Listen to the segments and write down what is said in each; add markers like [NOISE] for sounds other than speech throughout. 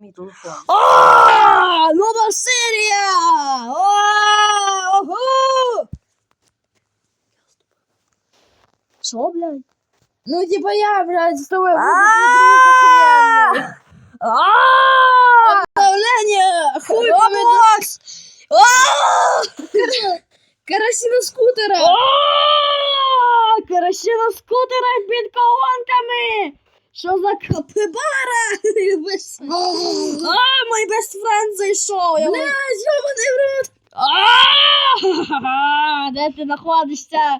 Мій телефон. А, нова серія! Ого! Що, блядь? Ну, типа я, блядь, з тобою буду друг Обновлення! Хуй Роблокс! Карасі на скутера! Карасі на скутера під колонками! Що за капибара? [LAUGHS] А, мій best friend зайшов. Я Блядь, йобаний в рот. А, [LAUGHS] Де ти знаходишся?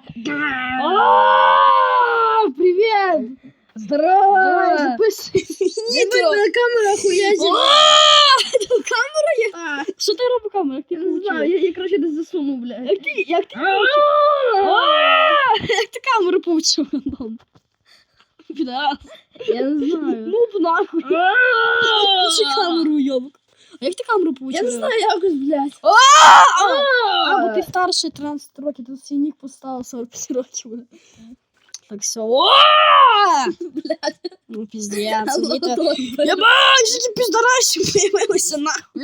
Привіт! Здорово! Давай, записуй [LAUGHS] Ебать, на камера охуєтельна. Камера є? Що ти робиш камера? Я не знаю, я, я короче десь засуну, блядь. Як ти, як ти Як ти камеру получив? [LAUGHS] Підарас. Я не знаю. Ну, б нахуй. [LAUGHS] Чи камеру, йобок. А як ти камеру получив? Я не знаю, якось, блядь. А, бо ти старший 13 років, тут свій нік поставив 45 років. Так все. Блядь. Ну, піздець. діти. Алло, Єбать, які піздарасі появилися нахуй.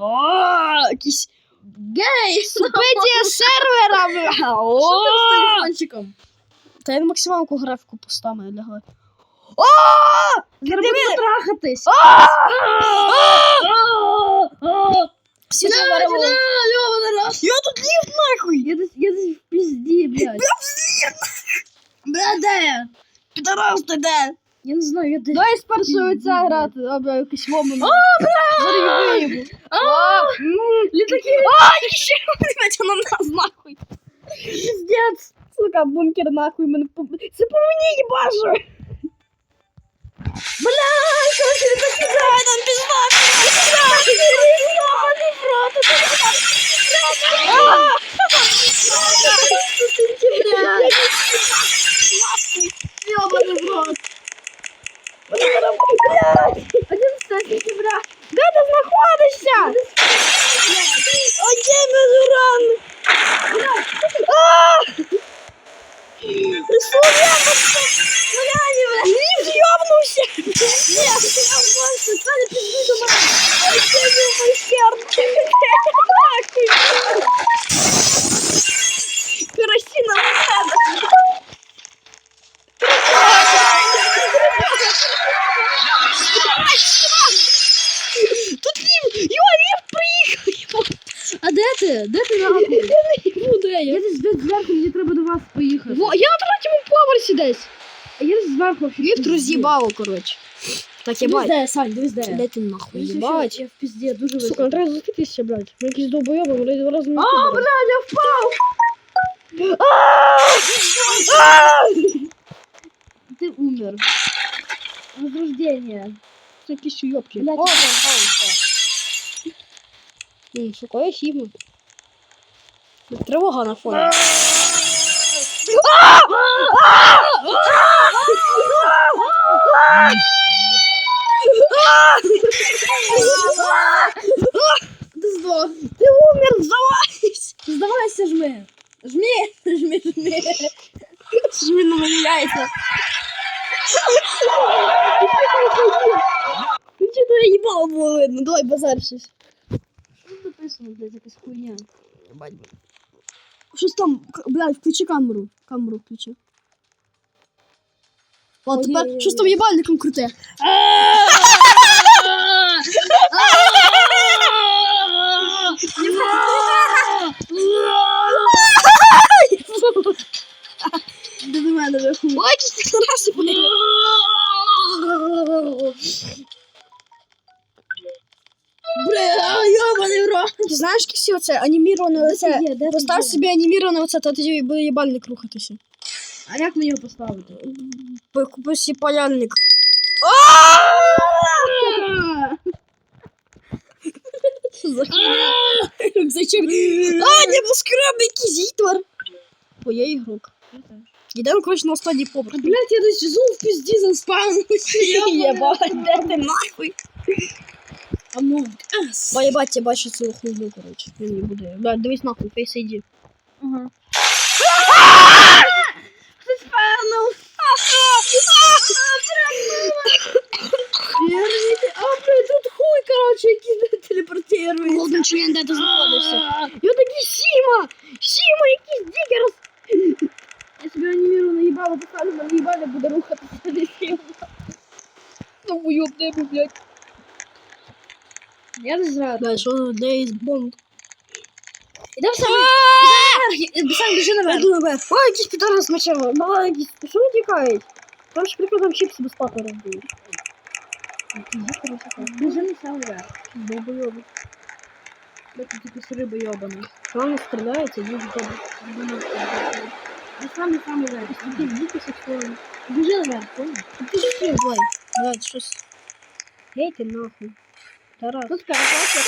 О, якісь Гей! супедія [LAUGHS] сервера, бля. Що О! ти з телефончиком? Та я на максималку графіку поставив лягли. О! Всі Бля, заберемо. бля, ёбаный рот. Я тут ліфт нахуй. Я десь, я десь в пизді, блядь. Бля, де я? Підарас ти де? Я не знаю, я десь. Давай спершу ця грати, або якийсь ломаний. О, бля! Виїбу. Літаки. А, ще [LAUGHS] блядь, на нас нахуй. Пиздец. Сука, бункер нахуй мене по... Це по мені їбашу. Бля, короче, де ти? Де ти нахуй? Куди я? Я десь десь зверху, мені треба до вас поїхати. Во, я на третьому поверсі десь. А я десь зверху. Ліфт роз'їбало, коротше. Так, Дивись єбать. де, Сань, дивись де. Де ти нахуй, Дивись, їбать? що Я в пізді, дуже Сука, високо. не треба зустрітися, блядь. Ми якісь довбойоби, вони два рази не А, блядь, я впав! Ты умер. Возрождение. Це якісь уйобки. Блядь, О, я М, Сука, я сігну. Тривога на фоні. Ти умер, здавайся. Сдавайся, жми. Жми, жми, жми. Жми на мені яйця. Ну чи то я їбало було видно, давай базар щось. Что написано, блядь, якась хуйня? Щось там, блядь, включи камеру. Камеру включи. О, Ой, тепер щось там їбальником круте. До мене виху. Ой, Бля, ёбаный в рот. Ти знаєш, оце аніміроване оце? Де? Постав собі аніміроване оце, то тоді буде їбальник рухатися. А як мені його поставити? Купи собі за хуйня? [LAUGHS] Зачем? А, небоскреб якийсь гітвар. Бо я ігрок. Йдемо, коротше, на останній поверх. Блять, я десь зул в пизді заспавнився. Єбать, [LAUGHS] де ти нахуй? Among Us. Ба єбать, я бачу цю хуйню, коротше. Він не буде. Да, дивись нахуй, Face ID. Ага. Хтось певнув. Верните, а, блядь, тут хуй, короче, який телепортирується. Голден член, де ти знаходишся? Я такий Сіма! Сіма, якийсь Я не знаю. Да, що Days Bond. Ідем сам. Ідем Сам біжи наверх. Пойду наверх. О, якісь підари з мечами. Мала якісь. Що вони тікають? Там ж прикладом чіпси безплатно роздають. Біжи не сам наверх. Долбойоби. Блядь, тут якісь риби йобані. Що вони стріляються, дуже добре. Я сам не сам наверх. Такі діти сексуальні. Біжи наверх, понял? Ти ж ти, блядь. Блядь, щось. Гей ти нахуй. Тарас. Тут такая фотка.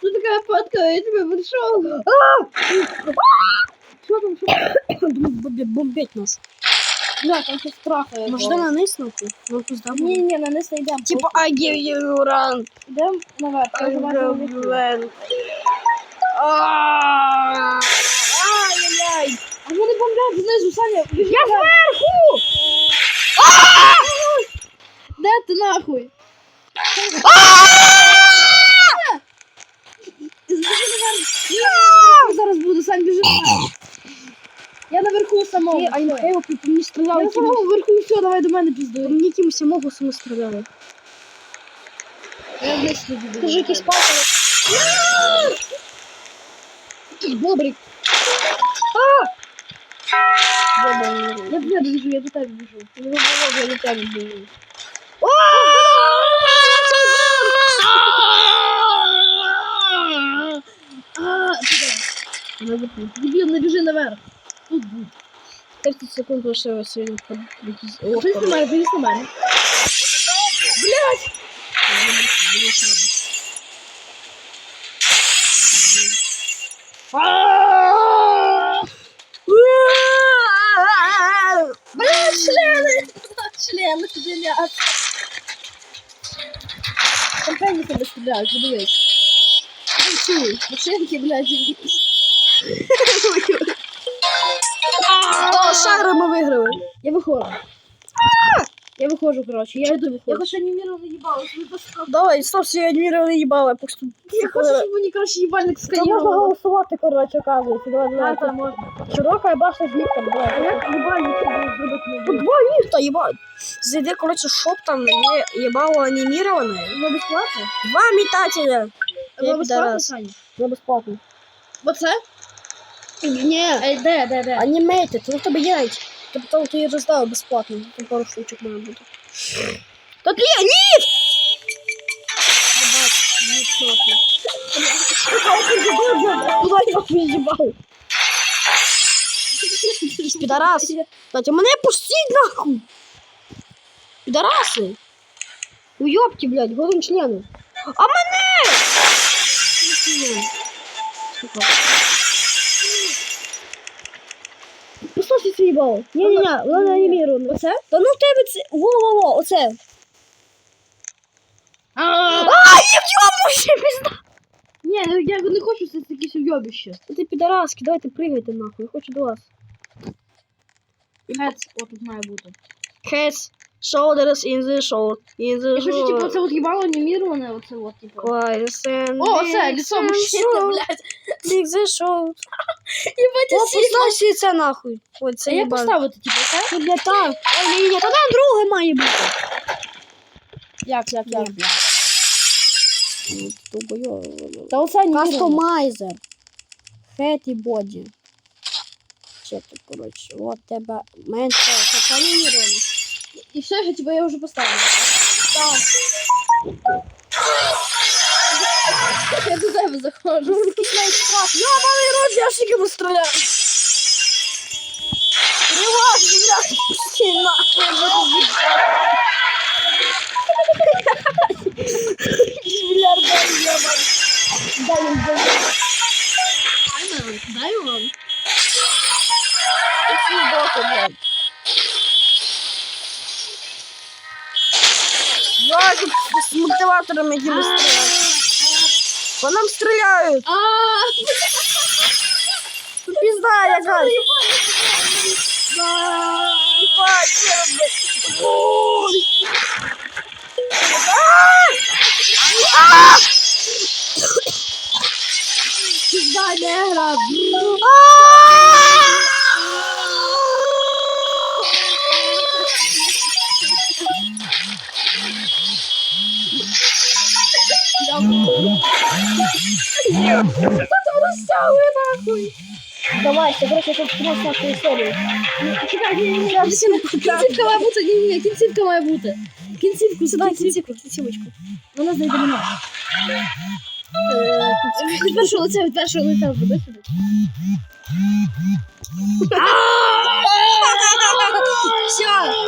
Тут такая фотка, я тебе пришел. Что там, что Думаю, бомбять, бомбять нас. Да, там все страха. Може, там наниз нахуй? Ну, пизда. Не, не, на нас йдемо. Типа, I give you run. Йдемо наверх. Я вже бачила вихід. Ай-яй-яй. А вони бомблять знизу, Саня. Я зверху! Де ти нахуй? Я зараз буду, Сань, біжи наверх. Я наверху самого. Ти, а я його по мені стріляли. Я на самому верху, все, давай до мене піздуй. Мені якимось самогусом стріляли. Я вниз не буду. Ти ж якийсь палка. Якийсь бобрик. Я до тебе біжу, я до тебе біжу. Я не можу, я до тебе біжу. туди. Дебіл, не біжи наверх. Тут будь. 30 секунд лишилося сьогодні. якийсь Що лохар. знімає, повісь на мене. Бля, члени! Члени, тобі ляс. Компанії тебе стріляють, подивись. Ти чуй, машинки, блядь, якісь. О, шари ми виграли. Я виходжу. Я виходжу, коротше, я йду виходжу. Я хочу ви доставали. Давай, стоп, я їбали. Просто Я хочу, щоб мені, коротше, їбальник Та можна сканірували. голосувати, коротше, оказується. Давай, давай. там можна. Широка башня з ліфтом, А давай. як їбальник собі зробити не Тут буду? два ліфта, їбать. Зайди, коротше, шоп там є їбало аніміроване. Воно безплатно? Два метателя. Воно Я безплатно, підарас. Саня? За безплатно. Оце? Ні. Ей, де, де, де? Анімейтед, ну в тебе навіть. Тобто ти її роздав безплатно. Там пару штучок має бути. Тут є, ні! Підарас. Кстати, мене пустіть нахуй. Підараси. Уйобки, блядь, голим членом. А мене! Сука. Послухай свій бал. Ні-ні-ні, вона анімірована. Оце? Та ну в тебе це. Во-во-во, оце. А, я в'єбнувся, пізда. Ні, ну я не хочу це таке уйобище. Ти підараски, давайте пригайте нахуй, я хочу до вас. Хец, о, тут має бути. Heads, shoulders in the shoulder, in the Я хочу, типу, це от їбало аніміроване, оце от, типу. [LAUGHS] О, це, лицо мужчини, блядь. Big the shoulder. Єбать, О, поставь це нахуй. Ой, це А як поставити, типу, це? Це для так. Ой, ні, ні, тоді друге має бути. Як, як, як? Та оце аніміроване. Кастомайзер. Head і body. Че ти, коротше, от тебе менше запаліровано. І все, що, типу, я вже поставила. Так. Я до тебе заходжу. Йобаний рот, я ж тільки стріляю. Пусти нахуй. Дай. Дай їм дай. Дай вам. Всі здохли, блядь. Я тут з мотиватором стріляю. По нам стріляють. А, Пізда, яка. їбать, Пизда, негра. Розтягує нахуй. Давай, це короче, тут просто нахуй історію. Чекай, ні, ні, ні, кінцівка має бути, ні, ні, кінцівка має бути. Кінцівку, сюди, кінцівку, кінцівочку. Вона знайде мене. Від першого лиця, від першого лиця зроби сюди. Все,